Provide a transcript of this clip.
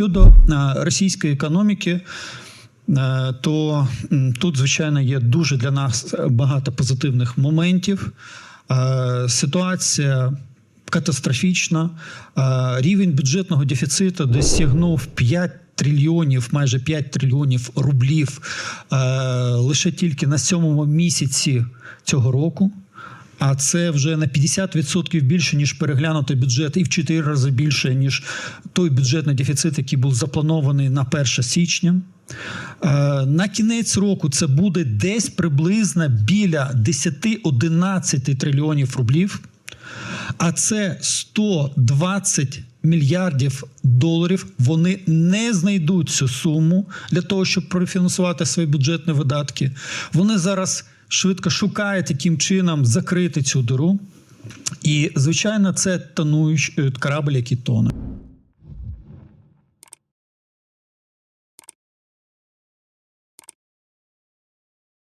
щодо е, російської економіки, е, то тут, звичайно, є дуже для нас багато позитивних моментів. Е, Ситуація катастрофічна. Рівень бюджетного дефіциту досягнув 5 трильйонів, майже 5 трильйонів рублів е, лише тільки на сьомому місяці цього року. А це вже на 50% більше, ніж переглянутий бюджет, і в 4 рази більше, ніж той бюджетний дефіцит, який був запланований на 1 січня. Е, На кінець року це буде десь приблизно біля 10-11 трильйонів рублів. А це 120 мільярдів доларів. Вони не знайдуть цю суму для того, щоб профінансувати свої бюджетні видатки. Вони зараз швидко шукають, яким чином закрити цю диру. І, звичайно, це тонуючий корабль, який тоне.